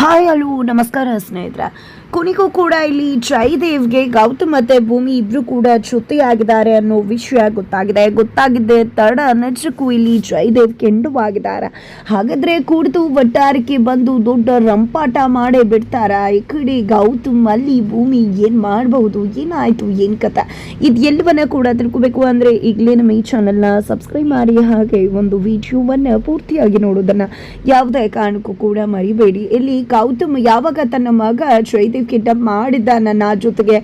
Hi hello ನಮಸ್ಕಾರ ಸ್ನೇಹಿತರೆ. ಕೊನೆಗೂ ಕೂಡ ಇಲ್ಲಿ ಜೈದೇವ್ಗೆ ಗೌತಮ್ ಮತ್ತೆ ಭೂಮಿ ಇಬ್ರು ಕೂಡ ಜೊತೆಯಾಗಿದ್ದಾರೆ ಅನ್ನೋ ವಿಷಯ ಗೊತ್ತಾಗಿದೆ. ಗೊತ್ತಾಗಿದ್ದೆ ತಡ ನಜಕ್ಕೂ ಇಲ್ಲಿ ಜೈದೇವ್ ಕೆಂಡುವಾಗಿದ್ದಾರೆ. ಹಾಗಾದ್ರೆ ಕುಡಿದು ಒಟ್ಟಾರಕ್ಕೆ ಬಂದು ದೊಡ್ಡ ರಂಪಾಟ ಮಾಡೇ ಬಿಡ್ತಾರ? ಈ ಕಡೆ ಗೌತಮ್, ಅಲ್ಲಿ ಭೂಮಿ ಏನು ಮಾಡಬಹುದು? ಏನಾಯ್ತು? ಏನು ಕತೆ? ಇದು ಎಲ್ಲವನ್ನ ಕೂಡ ತಿಳ್ಕೊಬೇಕು ಅಂದ್ರೆ ಈಗಲೇ ನಮ್ಮ ಈ ಚಾನಲ್ನ ಸಬ್ಸ್ಕ್ರೈಬ್ ಮಾಡಿ ಹಾಗೆ ಒಂದು ವಿಡಿಯೋವನ್ನ ಪೂರ್ತಿಯಾಗಿ ನೋಡೋದನ್ನ ಯಾವುದೇ ಕಾರಣಕ್ಕೂ ಕೂಡ ಮರಿಬೇಡಿ. ಇಲ್ಲಿ ಗೌತಮ್ ಯಾವಾಗ ತನ್ನ ಮಗ ಜಯದೇವ್ ಕಿಡ್ನಾಪ್ ಮಾಡಿದ್ದ ನನ್ನ ಜೊತೆಗೆ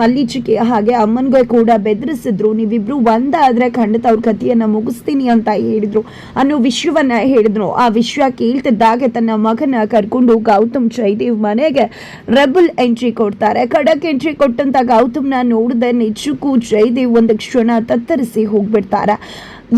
ಮಲ್ಲೀಚಿಕೆ ಹಾಗೆ ಅಮ್ಮನಿಗೆ ಕೂಡ ಬೆದರಿಸಿದ್ರು. ನೀವಿಬ್ರು ಒಂದಾದರೆ ಖಂಡಿತ ಅವ್ರ ಕಥೆಯನ್ನು ಮುಗಿಸ್ತೀನಿ ಅಂತ ಹೇಳಿದ್ರು. ಅನ್ನೋ ವಿಷಯವನ್ನ ಹೇಳಿದ್ರು. ಆ ವಿಷಯ ಕೇಳ್ತಿದ್ದಾಗೆ ತನ್ನ ಮಗನ ಕರ್ಕೊಂಡು ಗೌತಮ್ ಜಯದೇವ್ ಮನೆಗೆ ರೆಬಲ್ ಎಂಟ್ರಿ ಕೊಡ್ತಾರೆ. ಖಡಕ್ ಎಂಟ್ರಿ ಕೊಟ್ಟಂತ ಗೌತಮ್ನ ನೋಡಿದ ನಿಜಕ್ಕೂ ಜಯದೇವ್ ಒಂದು ಕ್ಷಣ ತತ್ತರಿಸಿ ಹೋಗ್ಬಿಡ್ತಾರೆ.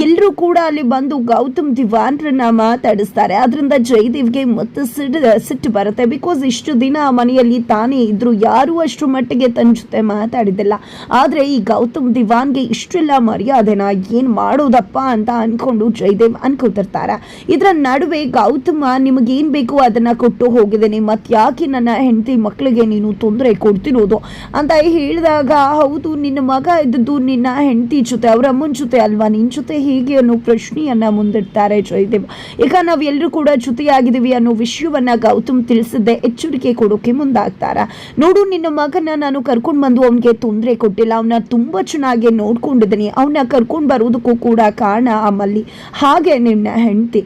ಎಲ್ಲರೂ ಕೂಡ ಅಲ್ಲಿ ಬಂದು ಗೌತಮ್ ದಿವಾನ್ರನ್ನ ಮಾತಾಡಿಸ್ತಾರೆ. ಅದರಿಂದ ಜಯದೇವ್ಗೆ ಮತ್ತೆ ಸಿಟ್ಟು ಸಿಟ್ಟು ಬರುತ್ತೆ. ಬಿಕಾಸ್ ಇಷ್ಟು ದಿನ ಮನೆಯಲ್ಲಿ ತಾನೇ ಇದ್ರು. ಯಾರು ಅಷ್ಟು ಮಟ್ಟಿಗೆ ತನ್ನ ಜೊತೆ ಮಾತಾಡಿದ್ದಿಲ್ಲ. ಆದರೆ ಈ ಗೌತಮ್ ದಿವಾನ್ಗೆ ಇಷ್ಟೆಲ್ಲ ಮರ್ಯಾದೆನ? ಏನು ಮಾಡೋದಪ್ಪ ಅಂತ ಅನ್ಕೊಂಡು ಜಯದೇವ್ ಅನ್ಕೋತಿರ್ತಾರೆ. ಇದರ ನಡುವೆ ಗೌತಮ ನಿಮಗೇನು ಬೇಕು ಅದನ್ನ ಕೊಟ್ಟು ಹೋಗಿದ್ದೇನೆ. ಮತ್ತೆ ಯಾಕೆ ನನ್ನ ಹೆಂಡತಿ ಮಕ್ಕಳಿಗೆ ನೀನು ತೊಂದರೆ ಕೊಡ್ತಿರೋದು? ಅಂತ ಹೇಳಿದಾಗ, ಹೌದು, ನಿನ್ನ ಮಗ ಇದ್ದದ್ದು ನಿನ್ನ ಹೆಂಡತಿ ಜೊತೆ, ಅವರ ಅಮ್ಮನ ಜೊತೆ ಅಲ್ವಾ? ನಿನ್ನ ಜೊತೆ ಹೀಗೆ ಅನ್ನೋ ಪ್ರಶ್ನೆಯನ್ನ ಮುಂದಿಡ್ತಾರೆ ಜಯದೇವ. ಈಗ ನಾವೆಲ್ಲರೂ ಕೂಡ ಜೊತೆಯಾಗಿದ್ದೀವಿ ಅನ್ನೋ ವಿಷಯವನ್ನ ಗೌತಮ್ ತಿಳಿಸಿದ್ದೆ ಎಚ್ಚರಿಕೆ ಕೊಡೋಕೆ ಮುಂದಾಗ್ತಾರ? ನೋಡು, ನಿನ್ನ ಮಗನ ನಾನು ಕರ್ಕೊಂಡು ಬಂದು ಅವನಿಗೆ ತೊಂದರೆ ಕೊಟ್ಟಿಲ್ಲ. ಅವನ ತುಂಬಾ ಚೆನ್ನಾಗಿ ನೋಡ್ಕೊಂಡಿದ್ದೀನಿ. ಅವನ ಕರ್ಕೊಂಡು ಬರೋದಕ್ಕೂ ಕೂಡ ಕಾರಣ ಅಮ್ಮಲ್ಲಿ ಮಲ್ಲಿ ಹಾಗೆ ನಿನ್ನ ಹೆಂಡತಿ.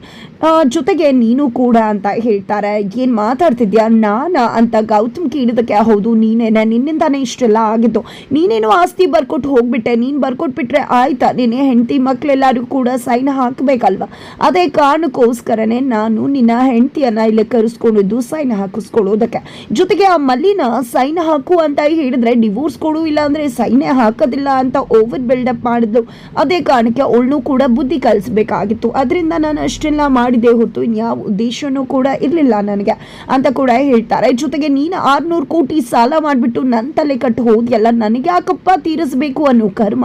ಜೊತೆಗೆ ನೀನು ಕೂಡ ಅಂತ ಹೇಳ್ತಾರೆ. ಏನ್ ಮಾತಾಡ್ತಿದ್ಯಾ? ನಾನ ಅಂತ ಗೌತಮ್ ಕೇಳಿದಕ್ಕೆ ಹೌದು, ನೀನೇನ. ನಿನ್ನಿಂದಾನೇ ಇಷ್ಟೆಲ್ಲ ಆಗಿದ್ದು. ನೀನೇನು ಆಸ್ತಿ ಬರ್ಕೊಟ್ಟು ಹೋಗ್ಬಿಟ್ಟೆ. ನೀನ್ ಬರ್ಕೊಟ್ಬಿಟ್ರೆ ಆಯ್ತಾ? ನಿನ್ನೆ ಹೆಂಡತಿ ಮಕ್ಳೆಲ್ಲರೂ ಕೂಡ ಸೈನ್ ಹಾಕ್ಬೇಕಲ್ವಾ? ಅದೇ ಕಾರಣಕ್ಕೋಸ್ಕರನೇ ನಾನು ನಿನ್ನ ಹೆಂಡತಿಯನ್ನ ಇಲ್ಲಿ ಕರೆಸ್ಕೊಂಡಿದ್ದು ಸೈನ್ ಹಾಕಿಸ್ಕೊಳ್ಳೋದಕ್ಕೆ. ಜೊತೆಗೆ ಆ ಮಲ್ಲಿನ ಸೈನ್ ಹಾಕು ಅಂತ ಹೇಳಿದ್ರೆ ಡಿವೋರ್ಸ್ ಕೊಡು ಇಲ್ಲ ಅಂದ್ರೆ ಸೈನೇ ಹಾಕೋದಿಲ್ಲ ಅಂತ ಓವರ್ ಬಿಲ್ಡಪ್ ಮಾಡಿದ್ರು ಅದೇ ಕಾರಣಕ್ಕೆ ಅವಳನ್ನು ಕೂಡ ಬುದ್ಧಿ ಕಲಿಸಬೇಕಾಗಿತ್ತು. ಅದರಿಂದ ನಾನು ಅಷ್ಟೆಲ್ಲ ಮಾಡಿದೆ ಹೊತ್ತು ಇನ್ಯಾವ ಉದ್ದೇಶನೂ ಕೂಡ ಇರಲಿಲ್ಲ ನನಗೆ ಅಂತ ಕೂಡ ಹೇಳ್ತಾರೆ. ಜೊತೆಗೆ ನೀನು ಆರ್ನೂರು ಕೋಟಿ ಸಾಲ ಮಾಡಿಬಿಟ್ಟು ನನ್ನ ತಲೆ ಕಟ್ಟು ಹೋದ್ಯಲ್ಲ ನನಗೆ ಯಾಕಪ್ಪ ತೀರಿಸಬೇಕು ಅನ್ನೋ ಕರ್ಮ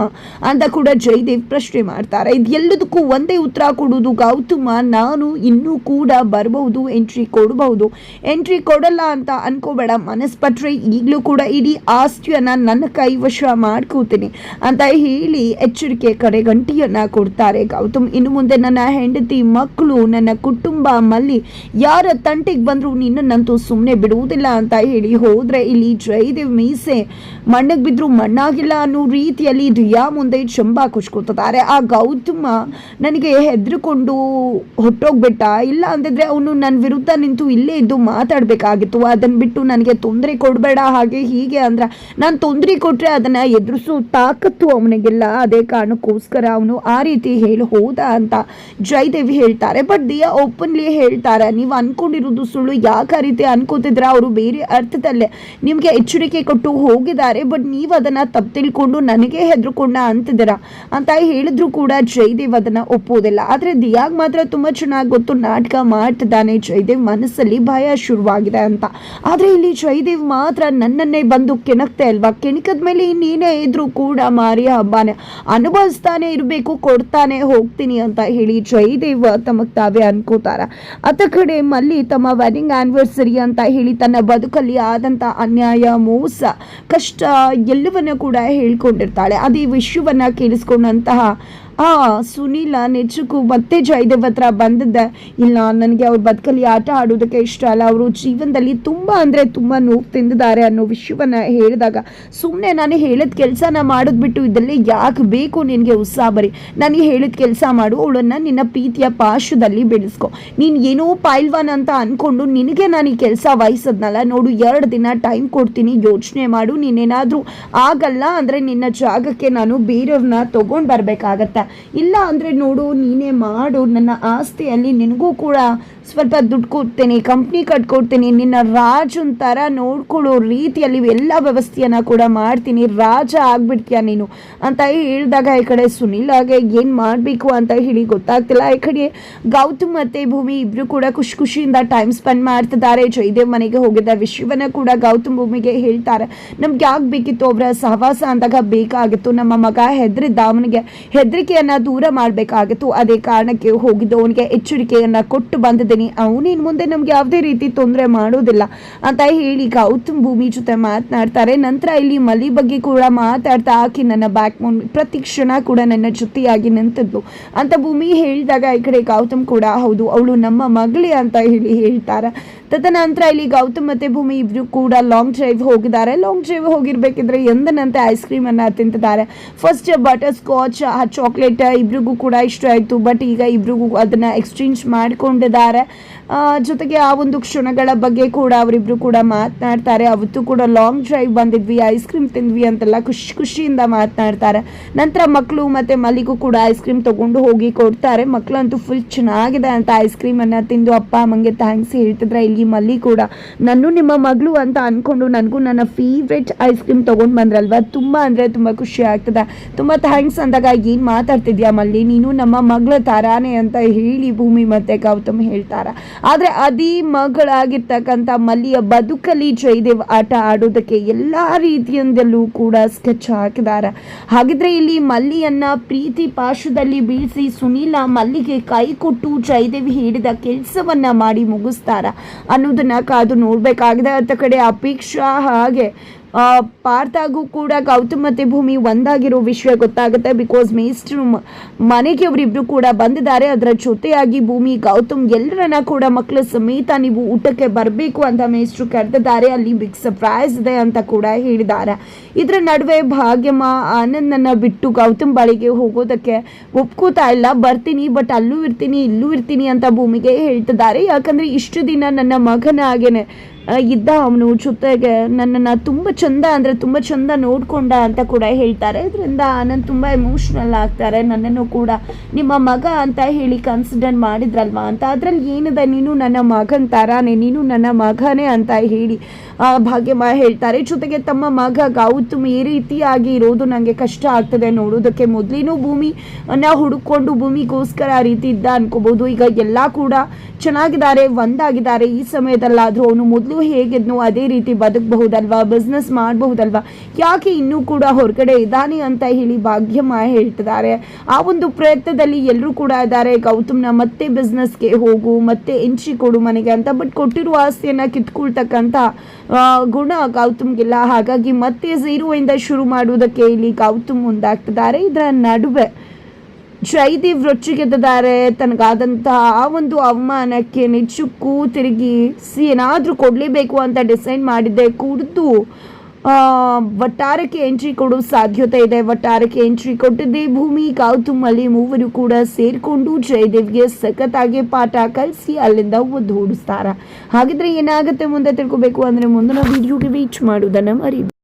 ಅಂತ ಕೂಡ ಜಯದೇವ್ ಪ್ರಶ್ನೆ ಮಾಡ್ತಾರೆ. ಇದೆಲ್ಲದಕ್ಕೂ ಒಂದೇ ಉತ್ತರ ಕೊಡುವುದು ಗೌತಮ. ನಾನು ಇನ್ನೂ ಕೂಡ ಬರಬಹುದು ಎಂಟ್ರಿ ಕೊಡಬಹುದು. ಎಂಟ್ರಿ ಕೊಡಲ್ಲ ಅಂತ ಅನ್ಕೋಬೇಡ. ಮನಸ್ಪಟ್ರೆ ಈಗಲೂ ಕೂಡ ಇಡೀ ಆಸ್ತಿಯನ್ನು ನನ್ನ ಕೈ ವಶ ಮಾಡ್ಕೋತೀನಿ ಅಂತ ಹೇಳಿ ಎಚ್ಚರಿಕೆ ಕಡೆ ಗಂಟಿಯನ್ನ ಕೊಡ್ತಾರೆ ಗೌತಮ್. ಇನ್ನು ಮುಂದೆ ನನ್ನ ಹೆಂಡತಿ, ಮಕ್ಕಳು, ನನ್ನ ಕುಟುಂಬ, ಮಲ್ಲಿ ಯಾರ ತಂಟೆಗೆ ಬಂದ್ರು ನಿನ್ನನ್ನಂತೂ ಸುಮ್ಮನೆ ಬಿಡುವುದಿಲ್ಲ ಅಂತ ಹೇಳಿ ಹೋದ್ರೆ ಇಲ್ಲಿ ಜಯದೇವ್ ಮೀಸೆ ಮಣ್ಣಗೆ ಬಿದ್ರು ಮಣ್ಣಾಗಿಲ್ಲ ಅನ್ನೋ ರೀತಿಯಲ್ಲಿ ರಿಯಾ ಮುಂದೆ ಚಂಬಾ ಕುಚ್ಕೋತಿದ್ದಾರೆ. ಆ ಗೌತಮ ನನಗೆ ಹೆದ್ರಿಕೊಂಡು ಹೊಟ್ಟೋಗ್ಬಿಟ್ಟ ಇಲ್ಲ ಅಂದಿದ್ರೆ ಅವನು ನನ್ನ ವಿರುದ್ಧ ನಿಂತು ಇಲ್ಲೇ ಇದ್ದು ಮಾತಾಡಬೇಕಾಗಿತ್ತು. ಅದನ್ನು ಬಿಟ್ಟು ನನಗೆ ತೊಂದರೆ ಕೊಡಬೇಡ. ಹಾಗೆ ಹೀಗೆ ಅಂದ್ರೆ ನಾನು ತೊಂದರೆ ಕೊಟ್ಟರೆ ಅದನ್ನ ಎದುರಿಸೋ ತಾಕತ್ತು ಅವನಿಗೆಲ್ಲ. ಅದೇ ಕಾರಣಕ್ಕೋಸ್ಕರ ಅವನು ಆ ರೀತಿ ಹೇಳಿ ಹೋದ ಅಂತ ಜಯದೇವಿ ಹೇಳ್ತಾರೆ. ಬಟ್ ದಿಯಾ ಓಪನ್ಲಿ ಹೇಳ್ತಾರೆ, ನೀವು ಅನ್ಕೊಂಡಿರೋದು ಸುಳ್ಳು. ಯಾಕೆ ರೀತಿ ಅನ್ಕೋತಿದ್ರ? ಅವರು ಬೇರೆ ಅರ್ಥದಲ್ಲೇ ನಿಮಗೆ ಎಚ್ಚರಿಕೆ ಕೊಟ್ಟು ಹೋಗಿದ್ದಾರೆ. ಬಟ್ ನೀವು ಅದನ್ನ ತಪ್ಪು ತಿಳ್ಕೊಂಡು ನನಗೆ ಹೆದರ್ಕೊಂಡ ಅಂತಿದ್ದೀರಾ? ಅಂತ ಹೇಳಿದ್ರು ಕೂಡ ಜಯದೇವ್ ಅದನ್ನ ಒಪ್ಪುವುದಿಲ್ಲ. ಆದ್ರೆ ದಿಯಾಗ್ ಮಾತ್ರ ತುಂಬಾ ಚೆನ್ನಾಗಿ ಗೊತ್ತು ನಾಟಕ ಮಾಡ್ತಿದ್ದಾನೆ ಜಯದೇವ್ ಮನಸ್ಸಲ್ಲಿ ಭಯ ಶುರುವಾಗಿದೆ ಅಂತ. ಆದ್ರೆ ಇಲ್ಲಿ ಜಯದೇವ್ ಮಾತ್ರ ನನ್ನನ್ನೇ ಬಂದು ಕೆಣಕ್ತೆ ಅಲ್ವಾ ಕೆಣಕದ ಮೇಲೆ ಇನ್ನೇನೇ ಇದ್ರು ಕೂಡ ಮಾರಿಯ ಹಬ್ಬನೇ ಅನುಭವಿಸ್ತಾನೆ ಇರಬೇಕು, ಕೊಡ್ತಾನೆ ಹೋಗ್ತೀನಿ ಅಂತ ಹೇಳಿ ಜಯದೇವ್ ತಮಗ್ ತಾವೇ ಅನ್ಕೋತಾರ. ಅತ ಕಡೆ ಮಲ್ಲಿ ತಮ್ಮ ವೆಡ್ಡಿಂಗ್ ಆನಿವರ್ಸರಿ ಅಂತ ಹೇಳಿ ತನ್ನ ಬದುಕಲ್ಲಿ ಆದಂತ ಅನ್ಯಾಯ, ಮೋಸ, ಕಷ್ಟ ಎಲ್ಲವನ್ನ ಕೂಡ ಹೇಳ್ಕೊಂಡಿರ್ತಾಳೆ. ಅದೇ ವಿಷಯವನ್ನ ಕೇಳಿಸ್ಕೊಂಡಂತಹ ಆ, ಸುನೀಲ ನಿಜಕ್ಕೂ ಮತ್ತೆ ಜಯದೇವ್ ಹತ್ರ ಬಂದಿದ್ದೆ. ಇಲ್ಲ, ನನಗೆ ಅವ್ರ ಬದುಕಲ್ಲಿ ಆಟ ಆಡೋದಕ್ಕೆ ಇಷ್ಟ ಅಲ್ಲ. ಅವರು ಜೀವನದಲ್ಲಿ ತುಂಬ ಅಂದರೆ ತುಂಬ ನೋವು ತಿಂದಿದ್ದಾರೆ ಅನ್ನೋ ವಿಷಯವನ್ನು ಹೇಳಿದಾಗ ಸುಮ್ಮನೆ ನಾನು ಹೇಳಿದ ಕೆಲಸನ ಮಾಡಿದ್ಬಿಟ್ಟು ಬಿಟ್ಟು ಇದೆಲ್ಲ ಯಾಕೆ ಬೇಕು ನಿನಗೆ ಉತ್ಸಾಹಬರಿ ನನಗೆ ಹೇಳಿದ ಕೆಲಸ ಮಾಡು, ಅವಳನ್ನು ನಿನ್ನ ಪ್ರೀತಿಯ ಪಾಶದಲ್ಲಿ ಬೆಳೆಸ್ಕೊ ನೀನು ಏನೋ ಪಾಯ್ಲ್ವಾನ್ ಅಂತ ಅಂದ್ಕೊಂಡು ನಿನಗೆ ನಾನು ಈ ಕೆಲಸ ವಹಿಸೋದ್ನಲ್ಲ, ನೋಡು ಎರಡು ದಿನ ಟೈಮ್ ಕೊಡ್ತೀನಿ, ಯೋಚನೆ ಮಾಡು ನೀನೇನಾದರೂ ಆಗಲ್ಲ ಅಂದರೆ ನಿನ್ನ ಜಾಗಕ್ಕೆ ನಾನು ಬೇರೆಯವ್ರನ್ನ ತೊಗೊಂಡು ಬರಬೇಕಾಗತ್ತೆ. ಇಲ್ಲ ಅಂದರೆ ನೋಡು ನೀನೇ ಮಾಡು ನನ್ನ ಆಸ್ತಿಯಲ್ಲಿ ನಿನಗೂ ಕೂಡ ಸ್ವಲ್ಪ ದುಡ್ಡು ಕೊಡ್ತೇನೆ ಕಂಪ್ನಿ ಕಟ್ಕೊಡ್ತೀನಿ, ನಿನ್ನ ರಾಜನ್ ಥರ ನೋಡ್ಕೊಳ್ಳೋ ರೀತಿಯಲ್ಲಿ ಎಲ್ಲ ವ್ಯವಸ್ಥೆಯನ್ನು ಕೂಡ ಮಾಡ್ತೀನಿ. ರಾಜ ಆಗ್ಬಿಡ್ತೀಯ ನೀನು? ಅಂತ ಹೇಳಿದಾಗ ಈ ಕಡೆ ಸುನಿಲ್ ಹಾಗೆ, ಏನು ಮಾಡಬೇಕು ಅಂತ ಹೇಳಿ ಗೊತ್ತಾಗ್ತಿಲ್ಲ. ಈ ಕಡೆ ಗೌತಮ್ ಮತ್ತು ಭೂಮಿ ಇಬ್ಬರು ಕೂಡ ಖುಷಿ ಖುಷಿಯಿಂದ ಟೈಮ್ ಸ್ಪೆಂಡ್ ಮಾಡ್ತಿದ್ದಾರೆ. ಜಯದೇವ್ ಮನೆಗೆ ಹೋಗಿದ್ದ ವಿಷಯವನ್ನ ಕೂಡ ಗೌತಮ್ ಭೂಮಿಗೆ ಹೇಳ್ತಾರೆ, ನಮ್ಗೆ ಯಾಕೆ ಬೇಕಿತ್ತು ಅವರ ಸಹವಾಸ ಅಂದಾಗ ಬೇಕಾಗಿತ್ತು. ನಮ್ಮ ಮಗ ಹೆದರಿದ್ದ ಅವನಿಗೆ ಹೆದರಿಕೆಯನ್ನು ದೂರ ಮಾಡಬೇಕಾಗಿತ್ತು. ಅದೇ ಕಾರಣಕ್ಕೆ ಹೋಗಿದ್ದು ಅವನಿಗೆ ಎಚ್ಚರಿಕೆಯನ್ನು ಕೊಟ್ಟು ಬಂದಿದ್ದೆ ಇದ್ದೀನಿ ಇನ್ನು ಮುಂದೆ ನಮ್ಗೆ ಯಾವುದೇ ರೀತಿ ತೊಂದರೆ ಮಾಡೋದಿಲ್ಲ. ಅಂತ ಹೇಳಿ ಗೌತಮ್ ಭೂಮಿ ಜೊತೆ ಮಾತನಾಡ್ತಾರೆ. ನಂತರ ಇಲ್ಲಿ ಮಲಿ ಬಗ್ಗೆ ಕೂಡ ಮಾತಾಡ್ತಾ ಆಕಿ ನನ್ನ ಬ್ಯಾಕ್ ಮೋನ್ ಪ್ರತಿ ಕ್ಷಣ ಕೂಡ ನನ್ನ ಜೊತೆಯಾಗಿ ನಿಂತಿದ್ಲು. ಅಂತ ಭೂಮಿ ಹೇಳಿದಾಗ, ಈ ಕಡೆ ಗೌತಮ್ ಕೂಡ, ಹೌದು, ಅವಳು ನಮ್ಮ ಮಗಳೇ ಅಂತ ಹೇಳಿ ಹೇಳ್ತಾರೆ. ತದನಂತರ ಇಲ್ಲಿ ಗೌತಮ್ ಮತ್ತೆ ಭೂಮಿ ಇಬ್ರು ಕೂಡ ಲಾಂಗ್ ಡ್ರೈವ್ ಹೋಗಿದ್ದಾರೆ. ಲಾಂಗ್ ಡ್ರೈವ್ ಹೋಗಿರ್ಬೇಕಿದ್ರೆ ಎಂದನಂತೆ ಐಸ್ ಕ್ರೀಮ್ ಅನ್ನ ತಿಂತಿದ್ದಾರೆ. ಫಸ್ಟ್ ಬಟರ್ ಸ್ಕಾಚ್ ಚಾಕ್ಲೇಟ್ ಇಬ್ರಿಗೂ ಕೂಡ ಇಷ್ಟ ಆಯ್ತು. ಬಟ್ ಈಗ ಇಬ್ರಿಗೂ ಅದನ್ನ ಎಕ್ಸ್ಚೇಂಜ್ ಮಾಡ್ಕೊಂಡಿದ್ದಾರೆ. ಆ, ಜೊತೆಗೆ ಆ ಒಂದು ಕ್ಷಣಗಳ ಬಗ್ಗೆ ಕೂಡ ಅವರಿಬ್ರು ಕೂಡ ಮಾತನಾಡ್ತಾರೆ. ಅವತ್ತು ಕೂಡ ಲಾಂಗ್ ಡ್ರೈವ್ ಬಂದಿದ್ವಿ ಐಸ್ ಕ್ರೀಮ್ ತಿಂದ್ವಿ ಅಂತೆಲ್ಲ ಖುಷಿ ಖುಷಿಯಿಂದ ಮಾತನಾಡ್ತಾರೆ. ನಂತರ ಮಕ್ಕಳು ಮತ್ತೆ ಮಲ್ಲಿಗೂ ಕೂಡ ಐಸ್ ಕ್ರೀಮ್ ತಗೊಂಡು ಹೋಗಿ ಕೊಡ್ತಾರೆ. ಮಕ್ಕಳಂತೂ ಫುಲ್ ಚೆನ್ನಾಗಿದೆ ಅಂತ ಐಸ್ ಕ್ರೀಮ್ ಅನ್ನ ತಿಂದು ಅಪ್ಪ, ಅಮ್ಮಂಗೆ ಥ್ಯಾಂಕ್ಸ್ ಹೇಳ್ತಿದ್ರೆ. ಇಲ್ಲಿ ಮಲ್ಲಿ ಕೂಡ ನಾನು ನಿಮ್ಮ ಮಗಳು ಅಂತ ಅನ್ಕೊಂಡು ನನಗೂ ನನ್ನ ಫೇವ್ರೆಟ್ ಐಸ್ ಕ್ರೀಮ್ ತಗೊಂಡು ಬಂದ್ರಲ್ವ? ತುಂಬ ಅಂದರೆ ತುಂಬ ಖುಷಿ ಆಗ್ತದೆ. ತುಂಬ ಥ್ಯಾಂಕ್ಸ್ ಅಂದಾಗ, ಏನು ಮಾತಾಡ್ತಿದ್ಯಾ ಮಲ್ಲಿ? ನೀನು ನಮ್ಮ ಮಗಳ ತಾರಾನೇ ಅಂತ ಹೇಳಿ ಭೂಮಿ ಮತ್ತೆ ಗೌತಮ್ ಹೇಳ್ತಾರೆ. ಆದರೆ ಅದಿ ಮಗಳಾಗಿರ್ತಕ್ಕಂಥ ಮಲ್ಲಿಯ ಬದುಕಲಿ ಜಯದೇವ್ ಆಟ ಆಡೋದಕ್ಕೆ ಎಲ್ಲ ರೀತಿಯಿಂದಲೂ ಕೂಡ ಸ್ಕೆಚ್ ಹಾಕಿದ್ದಾರೆ ಹಾಗಿದ್ರೆ ಇಲ್ಲಿ ಮಲ್ಲಿಯನ್ನ ಪ್ರೀತಿ ಪಾಶದಲ್ಲಿ ಬೀಳಿಸಿ ಸುನೀಲ ಮಲ್ಲಿಗೆ ಕೈ ಕೊಟ್ಟು ಜಯದೇವ್ ಹೇಳಿದ ಕೆಲಸವನ್ನ ಮಾಡಿ ಮುಗಿಸ್ತಾರ ಅನ್ನೋದನ್ನ ಕಾದು ನೋಡ್ಬೇಕಾಗಿದೆ ಅತ್ತ ಕಡೆ ಅಪೇಕ್ಷಾ ಹಾಗೆ. ಪಾರ್ಥಗೂ ಕೂಡ ಗೌತಮ್ ಮತ್ತೆ ಭೂಮಿ ಒಂದಾಗಿರೋ ವಿಷಯ ಗೊತ್ತಾಗುತ್ತೆ ಬಿಕಾಸ್ ಮೇಸ್ಟ್ರು ಮನೆಗೆ ಅವರಿಬ್ರು ಕೂಡ ಬಂದಿದ್ದಾರೆ. ಅದರ ಜೊತೆಯಾಗಿ ಭೂಮಿ ಗೌತಮ್ ಎಲ್ಲರನ್ನ ಕೂಡ ಮಕ್ಕಳ ಸಮೇತ ನೀವು ಊಟಕ್ಕೆ ಬರಬೇಕು ಅಂತ ಮೇಸ್ಟ್ರು ಕರೆದಿದ್ದಾರೆ. ಅಲ್ಲಿ ಬಿಗ್ ಸರ್ಪ್ರೈಸ್ ಇದೆ ಅಂತ ಕೂಡ ಹೇಳಿದ್ದಾರೆ. ಇದರ ನಡುವೆ ಭಾಗ್ಯಮ್ಮ ಆನಂದನ್ನ ಬಿಟ್ಟು ಗೌತಮ್ ಬಳಿಗೆ ಹೋಗೋದಕ್ಕೆ ಒಪ್ಕೋತಾ ಇಲ್ಲ. ಬರ್ತೀನಿ ಬಟ್ ಅಲ್ಲೂ ಇರ್ತೀನಿ ಇಲ್ಲೂ ಇರ್ತೀನಿ ಅಂತ ಭೂಮಿಗೆ ಹೇಳ್ತಿದ್ದಾರೆ. ಯಾಕಂದ್ರೆ ಇಷ್ಟು ದಿನ ನನ್ನ ಮಗನಾಗೇನೆ ಆ, ಇದ್ದ ಅವನು ಜೊತೆಗೆ ನನ್ನನ್ನು ತುಂಬ ಚಂದ ಅಂದರೆ ತುಂಬ ಚಂದ ನೋಡ್ಕೊಂಡ ಅಂತ ಕೂಡ ಹೇಳ್ತಾರೆ. ಇದರಿಂದ ಆನಂದ್ ತುಂಬ ಎಮೋಷ್ನಲ್ ಆಗ್ತಾರೆ. ನನ್ನನ್ನು ಕೂಡ ನಿಮ್ಮ ಮಗ ಅಂತ ಹೇಳಿ ಕನ್ಸಿಡರ್ ಮಾಡಿದ್ರಲ್ವಾ ಅಂತ. ಅದರಲ್ಲಿ ಏನಿದೆ ನೀನು ನನ್ನ ಮಗನ ಥರಾನೇ ನೀನು ನನ್ನ ಮಗನೇ ಅಂತ ಹೇಳಿ ಆ, ಭಾಗ್ಯಮ್ಮ ಹೇಳ್ತಾರೆ. ಜೊತೆಗೆ ತಮ್ಮ ಮಗ ಗೌತಮ್ ಈ ರೀತಿಯಾಗಿ ಇರೋದು ನನಗೆ ಕಷ್ಟ ಆಗ್ತದೆ ನೋಡೋದಕ್ಕೆ. ಮೊದಲಿನೂ ಭೂಮಿ ಅನ್ನ ಹುಡುಕೊಂಡು ಭೂಮಿಗೋಸ್ಕರ ಆ ರೀತಿ ಇದ್ದ ಅನ್ಕೋಬಹುದು ಈಗ ಎಲ್ಲ ಕೂಡ ಚೆನ್ನಾಗಿದ್ದಾರೆ ಒಂದಾಗಿದ್ದಾರೆ. ಈ ಸಮಯದಲ್ಲಾದರೂ ಅವನು ಮೊದಲು ಹೇಗಿದ್ನೋ ಅದೇ ರೀತಿ ಬದುಕಬಹುದಲ್ವಾ? ಬಿಸ್ನೆಸ್ ಮಾಡಬಹುದಲ್ವಾ? ಯಾಕೆ ಇನ್ನೂ ಕೂಡ ಹೊರಗಡೆ ಇದ್ದಾನೆ ಅಂತ ಹೇಳಿ ಭಾಗ್ಯಮ್ಮ ಹೇಳ್ತಿದ್ದಾರೆ. ಆ ಒಂದು ಪ್ರಯತ್ನದಲ್ಲಿ ಎಲ್ಲರೂ ಕೂಡ ಇದ್ದಾರೆ. ಗೌತಮ್ನ ಮತ್ತೆ ಬಿಸ್ನೆಸ್ಗೆ ಹೋಗು, ಮತ್ತೆ ಎಂಟ್ರಿ ಕೊಡು ಮನೆಗೆ ಅಂತ. ಬಟ್ ಕೊಟ್ಟಿರುವ ಆಸ್ತಿಯನ್ನು ಕಿತ್ಕೊಳ್ತಕ್ಕಂಥ ಗುಣ ಗೌತಮ್ಗಿಲ್ಲ. ಹಾಗಾಗಿ ಮತ್ತೆ ಝೀರೋಯಿಂದ ಶುರು ಮಾಡುವುದಕ್ಕೆ ಇಲ್ಲಿ ಗೌತಮ್ ಮುಂದಾಗ್ತಿದ್ದಾರೆ. ಇದರ ನಡುವೆ ಜೈದೇವ್ ರೊಚ್ಚಿಗೆದ್ದಿದ್ದಾರೆ ತನಗಾದಂತಹ ಆ ಒಂದು ಅವಮಾನಕ್ಕೆ ನಿಜಕ್ಕೂ ತಿರುಗಿ ಸಿ ಏನಾದರೂ ಕೊಡಲೇಬೇಕು ಅಂತ ಡಿಸೈಡ್ ಮಾಡಿದ್ದೆ. ಕುಡಿದು ವಟ್ಟಾರಕ್ಕೆ ಎಂಟ್ರಿ ಕೊಡೋ ಸಾಧ್ಯತೆ ಇದೆ. ವಟ್ಟಾರಕ್ಕೆ ಎಂಟ್ರಿ ಕೊಟ್ಟಿದ್ದೆ. ಭೂಮಿ ಗೌತಮ್ ಅಲ್ಲಿ ಮೂವರು ಕೂಡ ಸೇರಿಕೊಂಡು ಜಯದೇವ್ಗೆ ಸಖತ್ತಾಗಿ ಪಾಠ ಕಲಿಸಿ ಅಲ್ಲಿಂದ ಒದ್ದು ಹಾಗಿದ್ರೆ ಏನಾಗುತ್ತೆ ಮುಂದೆ ತಿಳ್ಕೊಬೇಕು ಅಂದ್ರೆ ಮುಂದಿನ ವಿಡಿಯೋಗೆ ವೀಚ್ ಮಾಡುವುದನ್ನು ಮರಿ